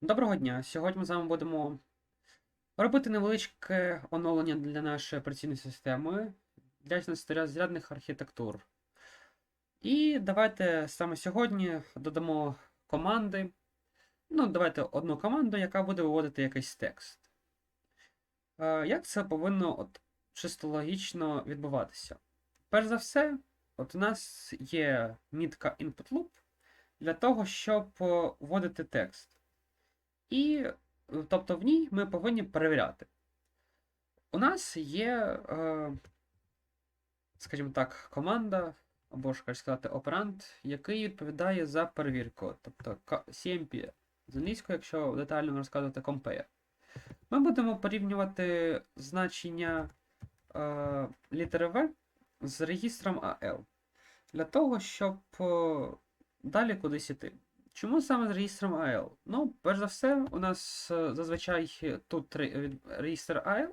Доброго дня! Сьогодні ми з вами будемо робити невеличке оновлення для нашої операційної системи для зарядних архітектур. І давайте саме сьогодні додамо команди. Ну, давайте одну команду, яка буде виводити якийсь текст. Е, Як це повинно от, чисто логічно відбуватися? Перш за все, от у нас є мітка input loop для того, щоб вводити текст. І, е, тобто, в ній ми повинні перевіряти. У нас є, е, скажімо так, команда, або ж кажуть сказати, оперант, який відповідає за перевірку. Тобто CMP. З англійською, якщо детально розказувати compare. Ми будемо порівнювати значення е, літери В з регістром AL. Для того, щоб е, далі кудись іти. Чому саме з реєстром AL? Ну, перш за все, у нас е, зазвичай тут реєстр AL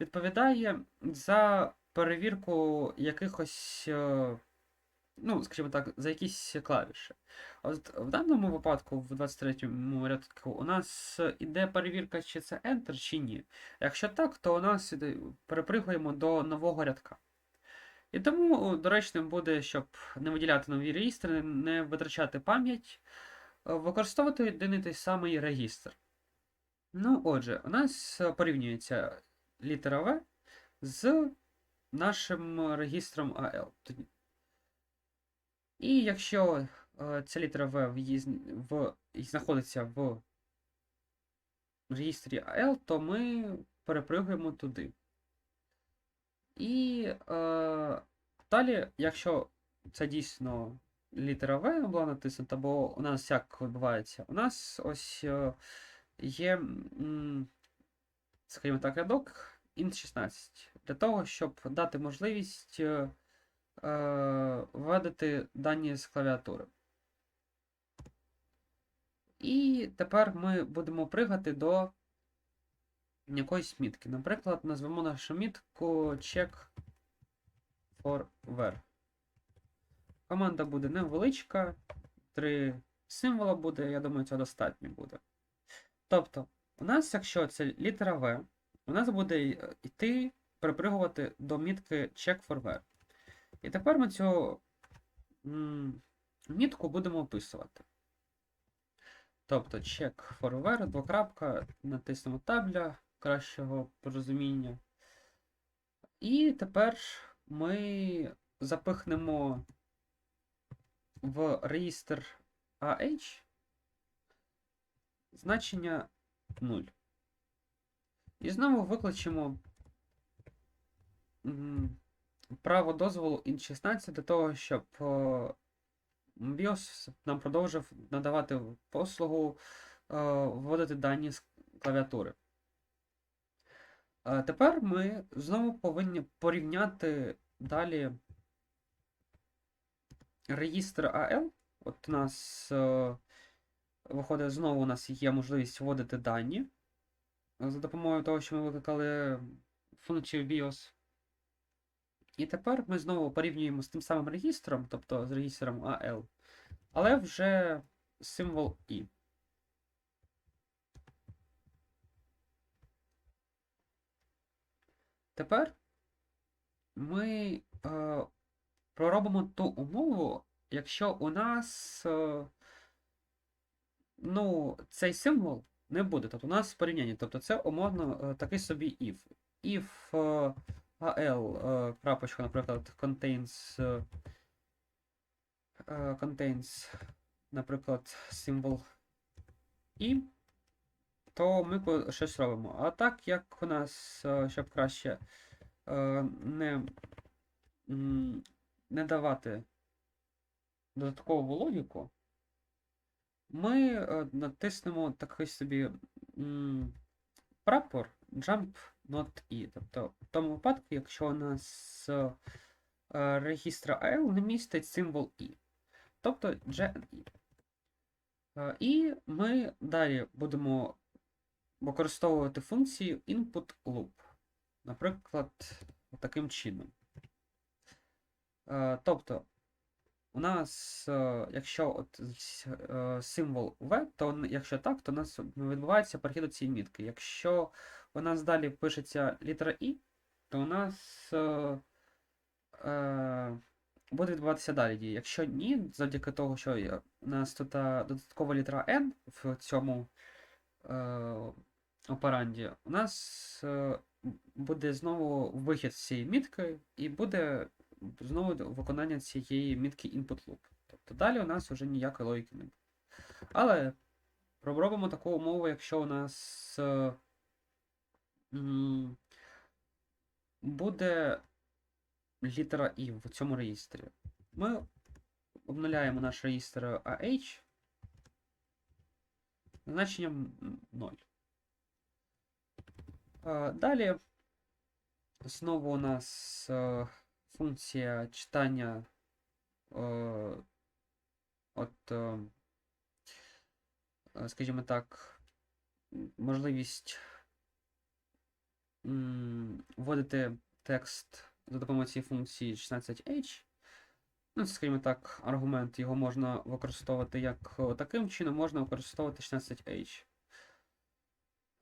відповідає за перевірку якихось, е, ну, скажімо так, за якісь клавіші. От в даному випадку, в 23-му рядку, у нас іде перевірка, чи це Enter, чи ні. Якщо так, то у нас перепригуємо до нового рядка. І тому доречним буде, щоб не виділяти нові реєстри, не витрачати пам'ять, використовувати єдиний той самий регістр. Ну, отже, у нас е, порівнюється літера В з нашим регістром AL. І якщо е, ця літера В, в, знаходиться в реєстрі AL, то ми перепригуємо туди. І е, далі, якщо це дійсно літера В була натиснута, бо у нас як відбувається? У нас ось е, є, скажімо так, рядок int 16 для того, щоб дати можливість е, е, вводити дані з клавіатури. І тепер ми будемо пригати до якоїсь мітки. Наприклад, назвемо нашу мітку check for where. Команда буде невеличка, три символа буде, я думаю, цього достатньо буде. Тобто, у нас, якщо це літера В, у нас буде йти перепригувати до мітки check for where. І тепер ми цю мітку будемо описувати. Тобто check for where, двокрапка, натиснемо для кращого порозуміння. І тепер ми запихнемо в реєстр AH значення 0. І знову викличемо право дозволу int 16 для того, щоб е, BIOS нам продовжив надавати послугу е, вводити дані з клавіатури. Е, Тепер ми знову повинні порівняти далі реєстр AL. От у нас е, виходить, знову у нас є можливість вводити дані е, за допомогою того, що ми викликали функцію BIOS. І тепер ми знову порівнюємо з тим самим регістром, тобто з регістром AL, але вже символ I. Тепер ми е, проробимо ту умову, якщо у нас е, ну, цей символ не буде. Тобто у нас порівняння. Тобто це умовно е, такий собі if. If е, AL, крапочка, наприклад, contains, contains, наприклад, символ i, то ми щось робимо. А так, як у нас, щоб краще не, не давати додаткову логіку, ми е, натиснемо такий собі прапор jump not i. Тобто в тому випадку, якщо у нас е, е, регістр не містить символ i. Тобто JNI. Е, І ми далі будемо використовувати функцію input loop. Наприклад, таким чином. Е, Тобто, у нас, е, якщо от е, символ V, то якщо так, то у нас відбувається перехід до цієї мітки. Якщо у нас далі пишеться літера І, то у нас буде відбуватися далі дія. Якщо ні, завдяки того, що у нас тут додаткова літера N в цьому операнді, у нас буде знову вихід з цієї мітки, і буде знову виконання цієї мітки input loop. Тобто далі у нас вже ніякої логіки не буде. Але робимо таку умову, якщо у нас е, буде літера І в цьому реєстрі. Ми обнуляємо наш реєстр AH значенням 0. Е, Далі знову у нас е, функція читання е, от, е, е, скажімо так, можливість вводити текст за допомогою цієї функції 16h. Ну, це, скажімо так, аргумент, його можна використовувати як е, таким чином, можна використовувати 16h.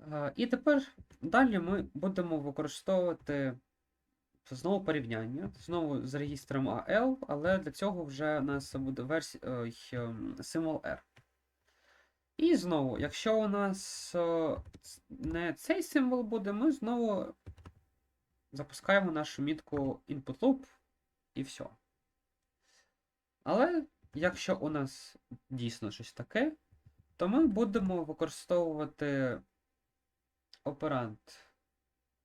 Е, І тепер далі ми будемо використовувати знову порівняння, знову з реєстром AL, але для цього вже у нас буде версія, ем, символ R. І знову, якщо у нас е, не цей символ буде, ми знову запускаємо нашу мітку input loop і все. Але якщо у нас дійсно щось таке, то ми будемо використовувати оперант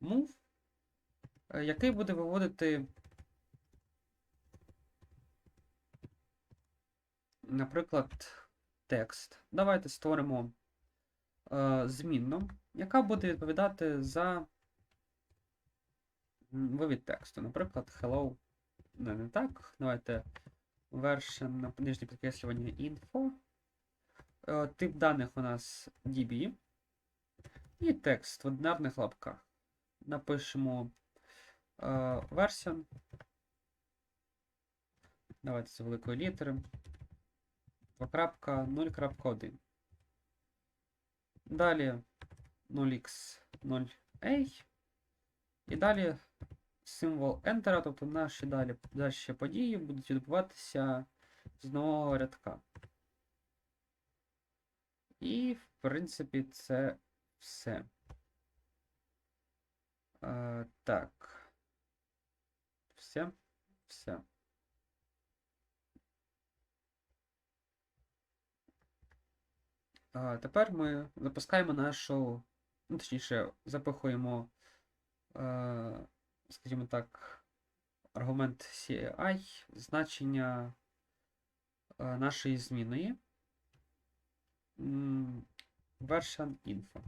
move, е, який буде виводити, наприклад, текст. Давайте створимо е, змінну, яка буде відповідати за вивід тексту. Наприклад, hello. Не, не так. Давайте version нижнє підкреслювання info. Е, Тип даних у нас DB. І текст в одинарних лапках. Напишемо е, version. Давайте з великої літери. 2.0.1. Далі 0x 0a. І далі символ Enter, тобто наші далі, далі події будуть відбуватися з нового рядка. І, в принципі, це все. Е, так. Все. Все. А, тепер ми запускаємо нашу, ну, точніше, запихуємо, е, скажімо так, аргумент CI, значення е, нашої зміної м, version info.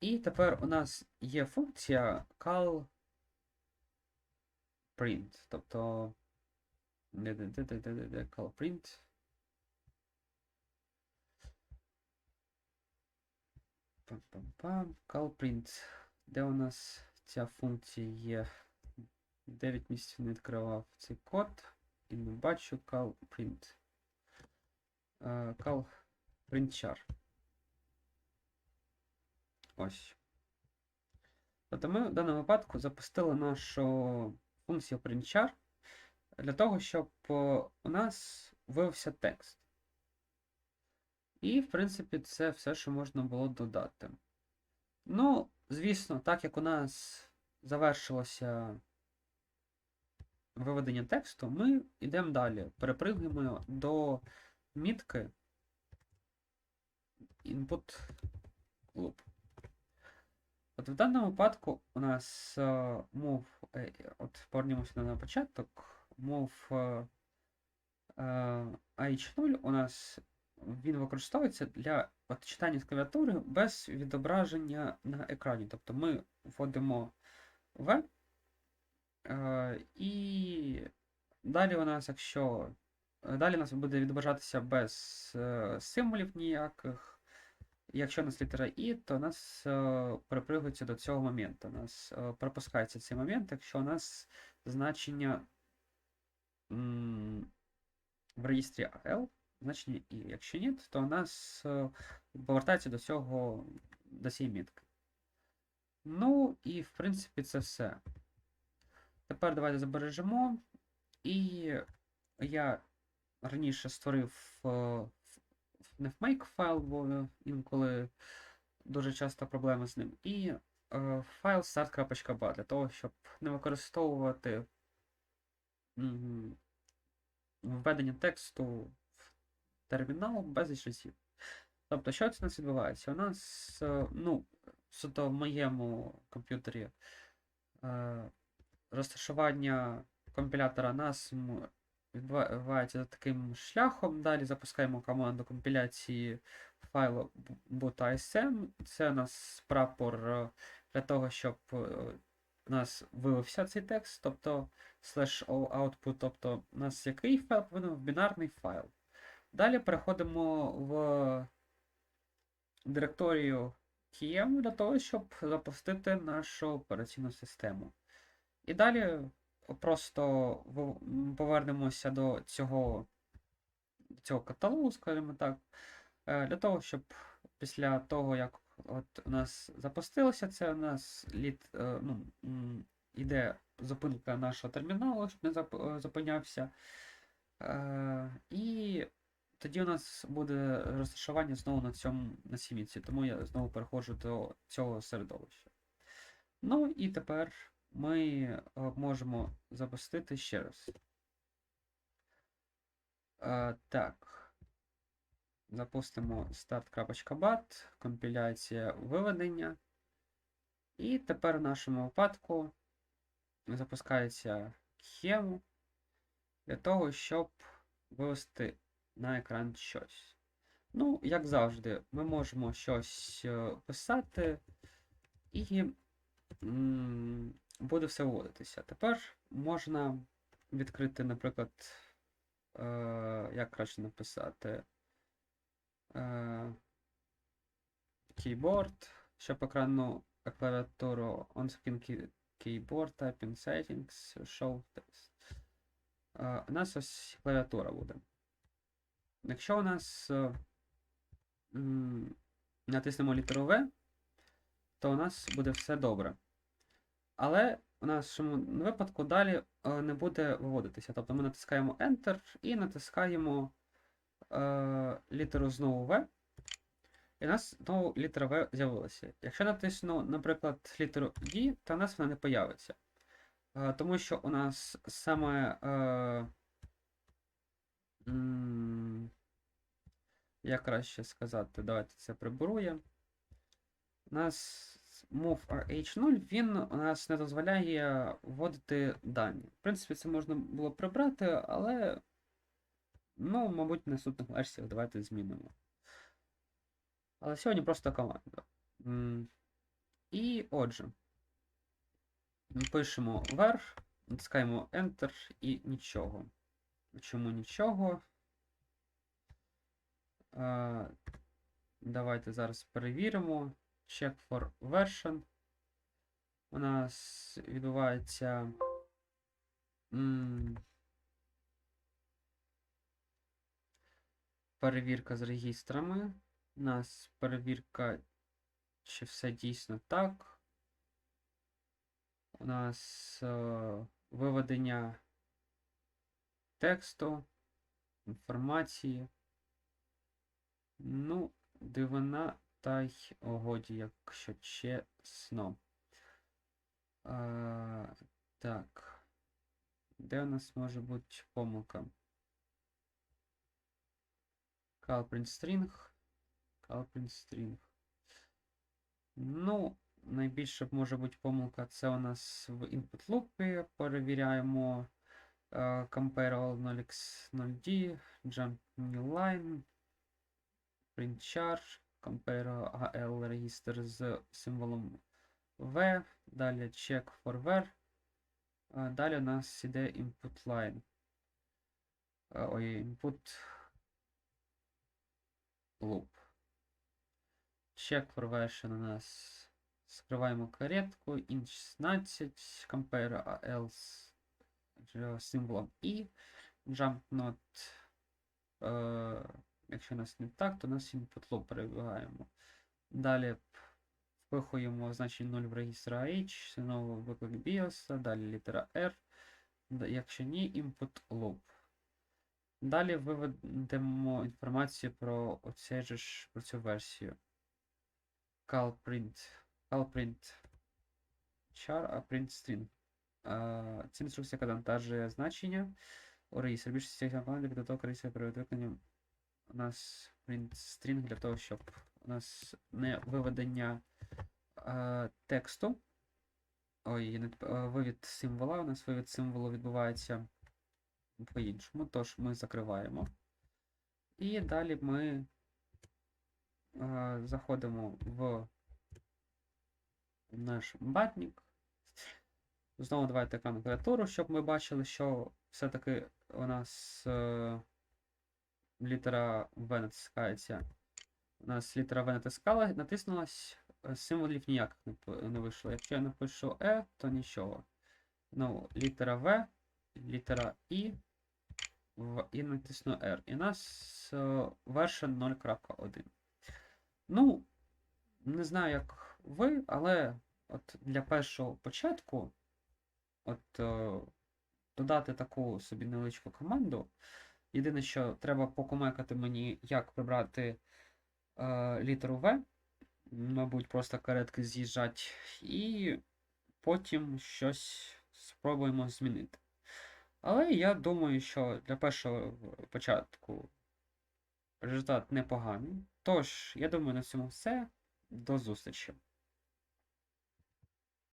І тепер у нас є функція call print, тобто call print. Пам-пам-пам. CallPrint. Де у нас ця функція є? 9 місяців не відкривав цей код і не бачу CallPrint. Uh, CallPrintChar. Ось. Тобто ми в даному випадку запустили нашу функцію printchar для того, щоб е, у нас вивився текст. І, в принципі, це все, що можна було додати. Ну, звісно, так як у нас завершилося виведення тексту, ми йдемо далі. Перепригуємо до мітки input loop. От в даному випадку у нас move, е, от повернемося на початок, move uh, h0 у нас він використовується для от, читання з клавіатури без відображення на екрані. Тобто ми вводимо V, е, і далі у нас, якщо далі у нас буде відображатися без е, символів ніяких. Якщо у нас літера І, то у нас е, перепригується до цього моменту. У нас е, пропускається цей момент, якщо у нас значення в реєстрі AL значення і. Якщо ні, то у нас е, повертається до цього до цієї мітки. Ну, і в принципі це все. Тепер давайте збережемо. І я раніше створив не в make файл, бо інколи дуже часто проблеми з ним. І е, файл start.bat для того, щоб не використовувати введення тексту в термінал без разів. Тобто, що це у нас відбувається? У нас, е, ну, суто в моєму комп'ютері е, розташування компілятора нас відбувається за таким шляхом. Далі запускаємо команду компіляції файлу boot.asm. Це у нас прапор е, для того, щоб е, у нас вилився цей текст, тобто slash output, тобто у нас який файл повинен бінарний файл. Далі переходимо в директорію KM для того, щоб запустити нашу операційну систему. І далі просто повернемося до цього, цього каталогу, скажімо так, е, для того, щоб після того, як от у нас запустилося, це у нас лід, е, ну, м, іде зупинка нашого терміналу, щоб не е, зупинявся. І тоді у нас буде розташування знову на цьому на цій тому я знову переходжу до цього середовища. Ну і тепер ми е, можемо запустити ще раз. Е, так. Запустимо start.bat, компіляція виведення. І тепер в нашому випадку запускається схему для того, щоб вивести на екран щось. Ну, як завжди, ми можемо щось е, писати і буде все виводитися. Тепер можна відкрити, наприклад, е, як краще написати е, keyboard, щоб екранну клавіатуру on screen key- keyboard, typing settings, show text. Е, у нас ось клавіатура буде. Якщо у нас е, м, натиснемо літеру V, то у нас буде все добре. Але у нашому випадку далі е, не буде виводитися. Тобто ми натискаємо Enter і натискаємо е, літеру знову V. І у нас знову літера V з'явилася. Якщо натисну, наприклад, літеру D, то у нас вона не появиться. Е, тому що у нас саме. Е, м, краще сказати, давайте це приберу я. У нас move RH0, він у нас не дозволяє вводити дані. В принципі, це можна було прибрати, але, ну, мабуть, в наступних версіях давайте змінимо. Але сьогодні просто команда. І отже, пишемо вверх, натискаємо Enter і нічого. Чому нічого? Давайте зараз перевіримо. Check for version. У нас відбувається. Перевірка з регістрами. У нас перевірка, чи все дійсно так. У нас е, виведення тексту, інформації. Ну, дивина та й годі, якщо чесно. А, так. Де у нас може бути помилка? Calprint string. Calprint string. Ну, найбільше може бути помилка. Це у нас в input loop. Перевіряємо е, compare 0x 0d, jump new line, print char, compare AL register з символом V, далі check for where. Далі у нас іде input line. Ой, input loop. Check for version у нас. Скриваємо каретку, int 16, compare AL з символом I. jump not. Якщо у нас не так, то у нас loop перебігаємо. Далі впихуємо значення 0 в регістр H, знову виклик BIOS, далі літера R. Якщо ні, input loop. Далі виведемо інформацію про оце ж про цю версію. Call print. Call print char, а print string. Це інструкція, яка завантажує значення у реєстрі. Більшість цих команд для того перед виконанням у нас string для того, щоб у нас не виведення е, тексту. Ой, не е, вивід символа. У нас вивід символу відбувається по-іншому. Тож ми закриваємо. І далі ми е, заходимо в наш батник. Знову давайте клавіатуру, щоб ми бачили, що все-таки у нас е, літера В натискається. У нас літера В натискала, натиснулась, е, символів ніяких не, вийшло. Якщо я напишу Е, то нічого. Ну, літера В, літера І в, і натисну R. І у нас е, 0.1. Ну, не знаю, як ви, але от для першого початку от, е, додати таку собі невеличку команду. Єдине, що треба покумекати мені, як прибрати е, літеру В. Мабуть, просто каретки з'їжджать, і потім щось спробуємо змінити. Але я думаю, що для першого початку результат непоганий. Тож, я думаю, на цьому все. До зустрічі.